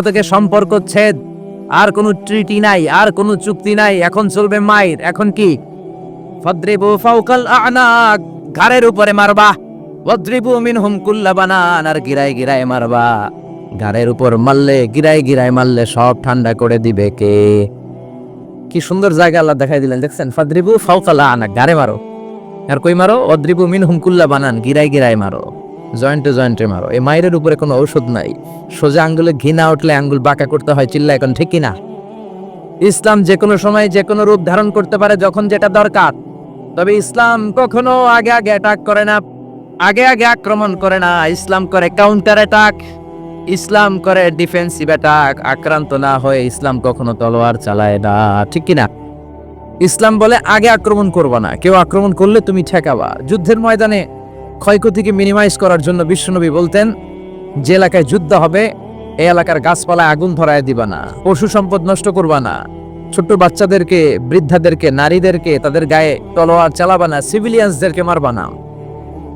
থেকে সম্পর্ক ছেদ। আর কোনো ট্রিটি নাই, আর কোনো চুক্তি নাই। এখন চলবে মায়ের। এখন কি? ফদ্রিবু ফাউকাল আনাক, ঘাড়ের উপরে মারবা। ওয়াদ্রিবু মিনহুম কুল্লা বানান, আর গিরায় গিরায় মারবা। ঘাড়ের উপর মারলে, গিরায় গিরায় মারলে সব ঠান্ডা করে দিবে কে? কি সুন্দর জায়গা আল্লাহ দেখাই দিলেন, দেখছেন? ফাদ্রিবু ফাউকাল আনাক, ঘাড়ে মারো। আর কই মারো? অদ্রিবু মিনহুম কুল্লা বানান, গিরায় গিরায় মারো। জয়েন্টে জয়েন্টে মারো। এই মায়ের উপরে কোনো ঔষধ নাই। সোজা আঙ্গুলে ঘৃণা উঠলে আঙ্গুল বাঁকা করতে হয় চিল্লা এখন, ঠিক না? ইসলাম যে কোনো সময় যে কোনো রূপ ধারণ করতে পারে যখন যেটা দরকার। তবে ইসলাম কখনো আগে আগে অ্যাটাক করে না, আগে আগে আক্রমণ করে না। ইসলাম করে কাউন্টার অ্যাটাক ইসলাম করে ডিফেন্সিভ অ্যাটাক আক্রান্ত না হয়ে ইসলাম কখনো তলোয়ার চালায় না, ঠিক কি না? ইসলাম বলে, আগে আক্রমণ করবা না। কেউ আক্রমণ করলে তুমি ঠেকাবা। যুদ্ধের ময়দানে ক্ষয়ক্ষতিকে মিনিমাইজ করার জন্য বিশ্বনবী বলতেন, যে এলাকায় যুদ্ধ হবে এই এলাকার গাছপালায় আগুন ধরায় দিবা না, পশু সম্পদ নষ্ট করবা না। ছোট্ট বাচ্চাদেরকে, বৃদ্ধাদেরকে, নারীদেরকে, তাদের গায়ে তলোয়ার চালাবা না, সিভিলিয়ানসদেরকে মারবা না।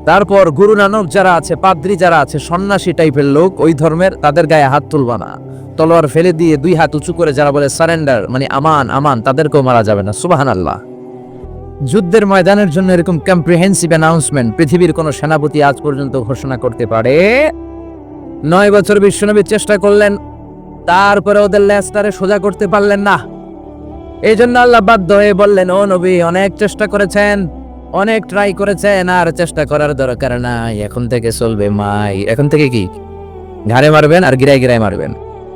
তারপর গুরু নানক যারা আছে, পাদ্রি যারা আছে, সন্ন্যাসী টাইপের লোক, ওই ধর্মের তাদের গায়ে হাত তুলবা না। তলোয়ার ফেলে দিয়ে দুই হাত উঁচু করে যারা বলে, সারেন্ডার মানে আমান আমান, তাদেরকেও মারা যাবে না। সুবাহান আল্লাহ যুদ্ধের ময়দানের জন্য এরকম কম্প্রিহেন্সিভ অ্যানাউন্সমেন্ট পৃথিবীর কোনো সেনাপতি আজ পর্যন্ত ঘোষণা করতে পারে। নয় বছর বিশ্বনবী চেষ্টা করলেন, তারপরে ওদের ল্যাস্টারে সোজা করতে পারলেন না। এই জন্য আল্লাহ বাধ্য হয়ে বললেন, ও নবী, অনেক চেষ্টা করেছেন, অনেক ট্রাই করেছেন, আর চেষ্টা করার দরকার নাই। এখন থেকে চলবে মাই। এখন থেকে কি? ঘাড়ে মারবেন আর গিরায় গিরায় মারবেন।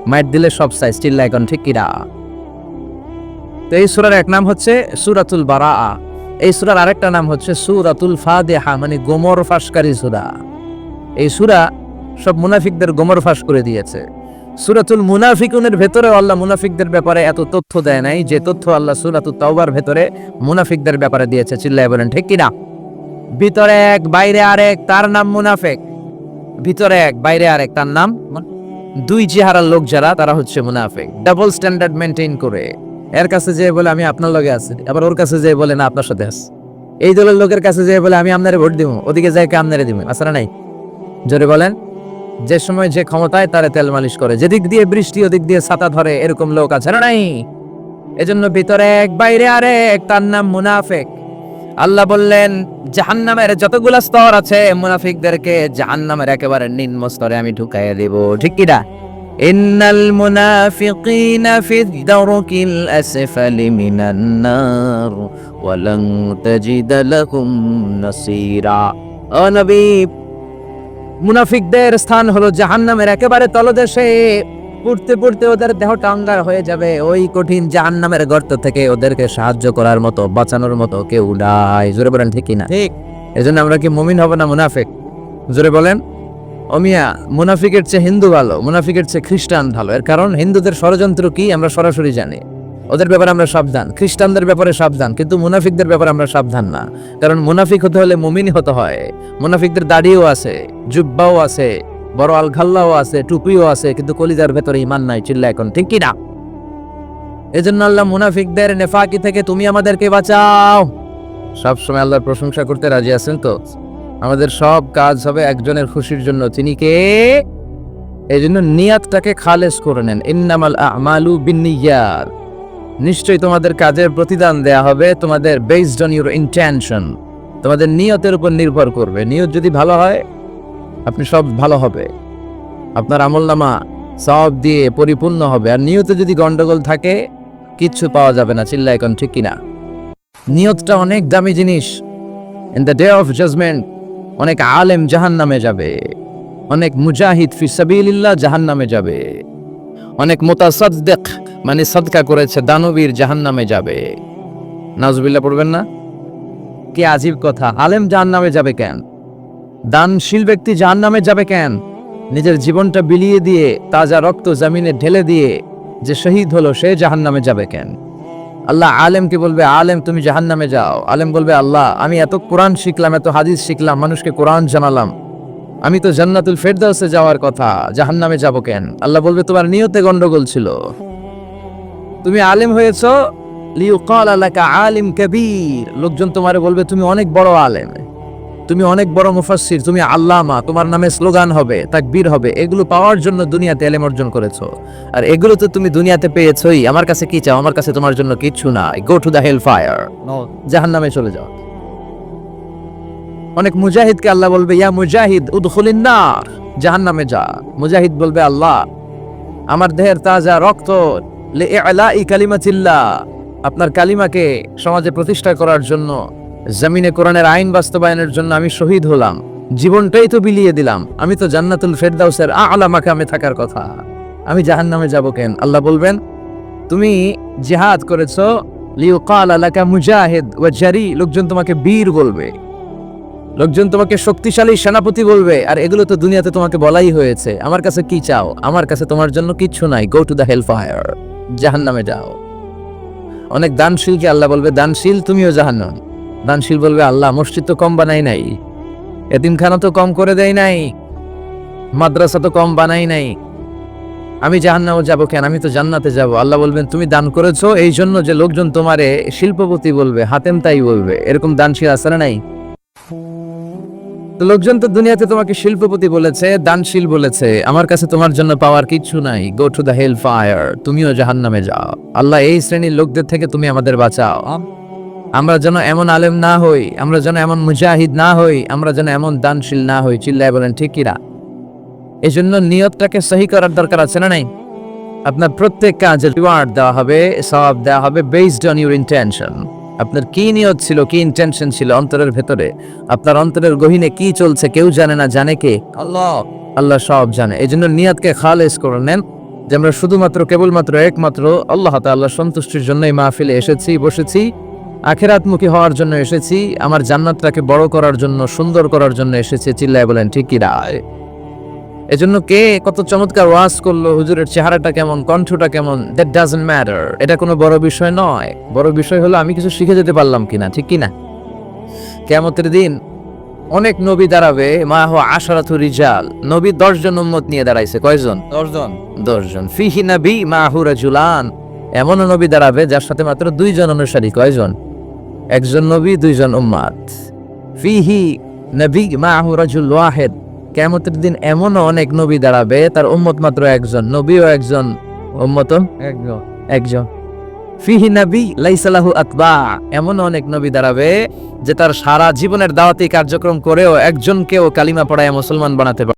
মাইট দিলে সব সাইজ চিল্লা এখন ঠিক কিরা। তো এই সুরার এক নাম হচ্ছে সুরাতুল বারা এই সুরার আরেকটা নাম হচ্ছে সুরাতুল ফাদেহা মানে গোমর ফাঁসকারী সুরা। এই সুরা সব মুনাফিকদের গোমর ফাঁস করে দিয়েছে। সুরাতুল মুনাফিকুনের ভেতরে আল্লাহ মুনাফিকদের ব্যাপারে এত তথ্য দেয় নাই, যে তথ্য আল্লাহ সুরাতুল তাওবার ভেতরে মুনাফিকদের ব্যাপারে দিয়েছে। চিল্লায় বলেন, ঠিক কিনা? ভিতরে এক, বাইরে আরেক, তার নাম মুনাফিক। ভিতরে এক, বাইরে আরেক, তার নাম দুই চেহারার লোক যারা, তারা হচ্ছে মুনাফিক। ডাবল স্ট্যান্ডার্ড মেনটেন করে। এর কাছে যে বলে, আমি আপনার লগে আছি। আবার ওর কাছে যে বলে, না, আপনার সাথে আছি। এই দলের লোকের কাছে যে বলে, আমি আপনারে ভোট দিব ওদিকে যাই কে আপনারে দিব? আসলে নাই? জোরে বলেন। যে সময় যে ক্ষমতায় তারে তেল মালিশ করে। যেদিক দিয়ে বৃষ্টি, ওদিক দিয়ে ছাতা ধরে এরকম লোক আছে না নাই? এজন্য ভিতরে এক, বাইরে আরেক, তার নাম মুনাফেক। আল্লাহ বললেন, জাহান্নামের যতগুলা স্তর আছে, মুনাফিকদেরকে জাহান্নামের একেবারে নিম্ন স্তরে আমি ঢুকাইয়া দেব। ঠিক কিনা ইন্নাল মুনাফিকিনা ফি দারকিল আসফালি মিনান নার ওয়ালান তাজিদ লাহুম নাসীরা ও নবী মুনাফিকদের স্থান হলো জাহান্নামের একেবারে তলদেশে। পড়তে পড়তে ওদের দেহটা অঙ্গার হয়ে যাবে। ওই কঠিন জাহান্নামের গর্ত থেকে ওদেরকে সাহায্য করার মতো বাঁচানোর মতো কেউ নাই। জোরে বলেন ঠিক না ঠিক। এজন্য আমরা কি মুমিন হব না মুনাফিক? জোরে বলেন। অমিয়া মুনাফিকের চেয়ে হিন্দু ভালো, মুনাফিকের চেয়ে খ্রিস্টান ভালো। এর কারণ, হিন্দুদের ষড়যন্ত্র কি আমরা সরাসরি জানি। ওদের ব্যাপারে আমরা সাবধান, খ্রিস্টানদের ব্যাপারে সাবধান, কিন্তু মুনাফিকদের ব্যাপারে আমরা সাবধান না। কারণ মুনাফিক হতে হলে মুমিন হতে হয়। মুনাফিকদের দাড়িও আছে, জুব্বাও আছে, বড় আলঘাল্লাও আছে, টুপিও আছে, কিন্তু কলিজার ভেতরে ইমান নাই, চিল্লা এখন, ঠিক কি না এজন্য আল্লাহ মুনাফিকদের নেফাকি থেকে তুমি আমাদেরকে বাঁচাও। সবসময় আল্লাহর প্রশংসা করতে রাজি আছেন তো? আমাদের সব কাজ হবে একজনের খুশির জন্য। তিনি কে? এই জন্য নিয়াতটাকে খালেস করে নেন। ইন্নামাল আমালু বিনিয়াত নিশ্চয়ই তোমাদের কাজের প্রতিদান দেয়া হবে, তোমাদের বেসড অন ইউর ইন্টেনশন তোমাদের নিয়তের উপর নির্ভর করবে। নিয়ত যদি ভালো হয়, আপনি সব ভালো হবে। আপনার আমলনামা সব দিয়ে পরিপূর্ণ হবে। আর নিয়তে যদি গন্ডগোল থাকে, কিচ্ছু পাওয়া যাবে না। চিল্লা এখন ঠিক কিনা? নিয়তটা অনেক দামি জিনিস। In the day of judgment অনেক আলেম জাহান নামে যাবে। অনেক মুজাহিদ ফি সাবিলিল্লাহ জাহান নামে যাবে। অনেক মোতাসাদ্দেক মানে সদকা করেছে দানবীর জাহান নামে যাবে। নাজবিল্লা পড়বেন না? কি আজীব কথা। আলেম জাহান নামে যাবে কেন? দানশীল ব্যক্তি জাহান নামে যাবে কেন? নিজের জীবনটা বিলিয়ে দিয়ে, তাজা রক্ত জামিনে ঢেলে দিয়ে যে শহীদ হলো, সে জাহান নামে যাবে কেন? আল্লাহ আলেমকে বলবে? আলেম, তুমি জাহান নামে যাও। আলেম বলবে, আল্লাহ, আমি এত কোরআন শিখলাম, এত হাদিস শিখলাম, মানুষকে কোরআন জানালাম। আমি তো জান্নাতুল ফেরদাউসে যাওয়ার কথা জাহান নামে যাব কেন? আল্লাহ বলবে, তোমার নিয়তে গন্ডগোল ছিল। তুমি আলেম হয়েছ লিউ কল আলাকা আলিম কবির। লোকজন তোমারে বলবে, তুমি অনেক বড় আলেম। তুমি অনেক বড় মুফাসসির, তুমি আল্লামা, তোমার নামে স্লোগান হবে, তাকবীর হবে, এগুলো পাওয়ার জন্য দুনিয়াতে এলেম অর্জন করেছ। আর এগুলো তো তুমি দুনিয়াতে পেয়েছোই, আমার কাছে কি চাও, আমার কাছে তোমার জন্য কিচ্ছু নাই। Go to the hell fire জাহান্নামে চলে যাও। অনেক মুজাহিদকে আল্লাহ বলবে, ইয়া মুজাহিদ, উদখুলিন নার। জাহান্নামে যা। মুজাহিদ বলবে, আল্লাহ, আমার দেহের তাজা রক্ত লিইলাই কালিমাতিল্লাহ। আপনার কালিমাকে সমাজে প্রতিষ্ঠা করার জন্য জমিনে কোরআনের আইন বাস্তবায়নের জন্য আমি শহীদ হলাম। জীবনটাই তো বিলিয়ে দিলাম। আমি তো জান্নাতুল ফেরদাউসের আলা মাকামে থাকার কথা। আমি জাহান্নামে যাব কেন? আল্লাহ বলবেন, তুমি জিহাদ করেছ, লিউকাল আলাকা মুজাহিদ ওয়া জারি। লোকজন তোমাকে বীর বলবে। লোকজন তোমাকে শক্তিশালী সেনাপতি বলবে। আর এগুলো তো দুনিয়াতে তোমাকে বলাই হয়েছে। আমার কাছে কি চাও? আমার কাছে তোমার জন্য কিচ্ছু নাই। Go to the hell fire জাহান্নামে যাও। অনেক দানশীলকে আল্লাহ বলবে, দানশীল তুমিও জাহান্নাম। দানশীল বলবে, আল্লাহ মসজিদ তো কম বানাই নাই। এতিমখানা তো কম করে দেয় নাই। মাদ্রাসা তো কম বানাই নাই। আমি জাহান্নামে যাব কেন? আমি তো জান্নাতে যাব। আল্লাহ বলবেন, তুমি দান করেছ, এই জন্য যে লোকজন তোমারে শিল্পপতি বলবে, হাতেম তাই বলবে। এরকম দানশীল না নাই? লোকজন তো দুনিয়াতে তোমাকে শিল্পপতি বলেছে, দানশীল বলেছে। আমার কাছে তোমার জন্য পাওয়ার কিছু নাই। Go to the hell fire তুমিও জাহান্নামে যাও। আল্লাহ এই শ্রেণির লোকদের থেকে তুমি আমাদের বাঁচাও। আমরা যেন এমন আলেম না হই, আমরা যেন এমন মুজাহিদ না হই, আমরা যেন এমন দানশীল না হই, চিল্লায় বলেন, ঠিক কিরা? এই জন্য নিয়তটাকে সহি করার দরকার আছে না নাই? আপনার প্রত্যেক কাজের রিওয়ার্ড দেওয়া হবে সব দেওয়া হবে বেসড অন ইউর ইন্টেনশন আপনার কি নিয়ত ছিল, কি ইন্টেনশন ছিল অন্তরের ভেতরে? আপনার অন্তরের গহীনে কি চলছে, কেউ জানে না, জানে কে? আল্লাহ। আল্লাহ সব জানে। এই জন্য নিয়তকে খালেজ করে নেন যে আমরা শুধুমাত্র, কেবলমাত্র একমাত্র আল্লাহ তাআলা সন্তুষ্টির জন্য এই মাহফিলে এসেছি, বসেছি। আখেরাতমুখী হওয়ার জন্য এসেছি আমার জান্নাতটাকে বড় করার জন্য সুন্দর করার জন্য এসেছে চিল্লায় বলেন ঠিক কি রায় এজন্য কে কত চমৎকার ওয়াজ করল হুজুরের চেহারাটা কেমন কণ্ঠটা কেমন দ্যাট ডাজন্ট ম্যাটার এটা কোনো বড় বিষয় নয়। বড় বিষয় হলো আমি কিছু শিখে যেতে পারলাম কিনা ঠিক কিনা কেমতের দিন অনেক নবী দাঁড়াবে মা হো আশারাথু রিজাল। নবী দশজন উম্মত নিয়ে দাঁড়াইছে কয়জন? দশজন। দশজন। ফিহি নবী মা হু রাজুলান। এমন নবী দাঁড়াবে যার সাথে মাত্র দুইজন অনুসারী কয়জন? একজন নবী দুইজন উম্মাত ফিহি নবী মা হু রাজুল ওয়াহেদ কেমতের দিন এমনও অনেক নবী দাঁড়াবে তার উম্মত মাত্র একজন নবীও একজন উম্মত একজন। একজন। ফিহি নবী লাইসালাহু আতবা এমন অনেক নবী দাঁড়াবে যে তার সারা জীবনের দাওয়াতি কার্যক্রম করেও একজনকেও কালিমা পড়ায় মুসলমান বানাতে পারে